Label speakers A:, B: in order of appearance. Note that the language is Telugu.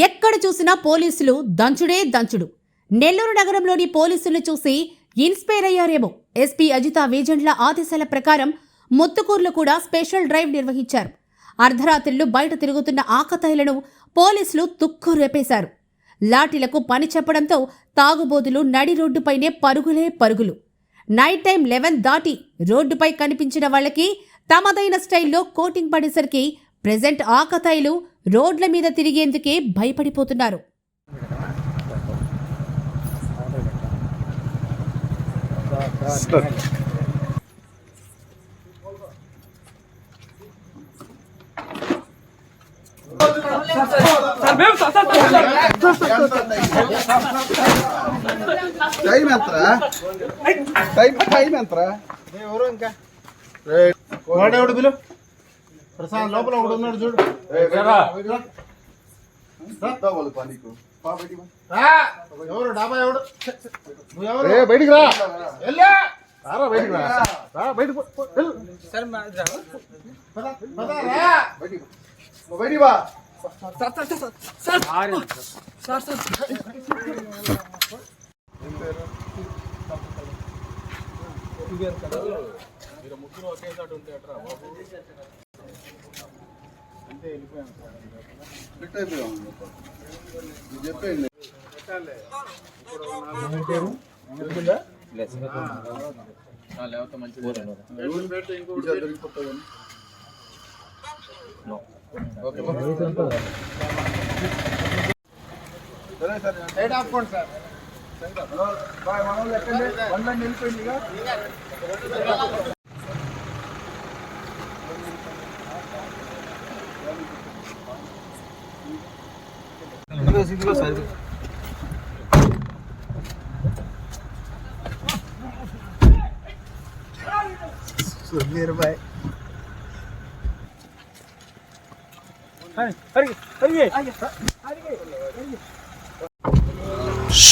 A: ఎక్కడ చూసినా పోలీసులు దంచుడే దంచుడు. నెల్లూరు నగరంలోని పోలీసులను చూసి ఇన్స్పైర్ అయ్యారేమో. ఎస్పీ అజిత వేజెంట్ల ఆదేశాల ప్రకారం ముత్తుకూరులో కూడా స్పెషల్ డ్రైవ్ నిర్వహించారు. అర్ధరాత్రులు బయట తిరుగుతున్న ఆకతాయిలను పోలీసులు తుక్కు రేపేశారు. లాఠీలకు పని చెప్పడంతో తాగుబోతులు నడి రోడ్డుపైనే పరుగులే పరుగులు. నైట్ టైం లెవెన్ దాటి రోడ్డుపై కనిపించిన వాళ్ళకి తమదైన స్టైల్లో కోటింగ్ పడేసరికి ప్రెజెంట్ ఆకతాయిలు రోడ్ల మీద తిరిగేందుకే భయపడిపోతున్నారు.
B: టైం ఎంతరా? టైం టైం ఎంతరా?
C: ఎవరు ఇంకా? వాడేవాడు బిలు ప్రసాద్ లోపల ఒకడు ఉన్నాడు చూడు. ఎవరు డాబా ఎవడు నువ్వు ఎవరు
B: బయటికి రా
C: వెళ్ళు. రారా బయటికి రా రా బయటికి పో, పో, వెళ్ళు. పద, పద, రా.
B: బయటికి పా. నువ్వు బయటికి వా ఫిట్ అయిపోయాం. నువ్వు చెప్పేయండి. ఇంకా దొరికిపోతావు ఓకే సరే సరే.
C: సైడ్ ఆపుకోండి సార్
B: బాయ్ మన ఎక్కండి బండ్లన్నీ వెళ్ళిపోయింది ఇక సుధీర్ బాయ్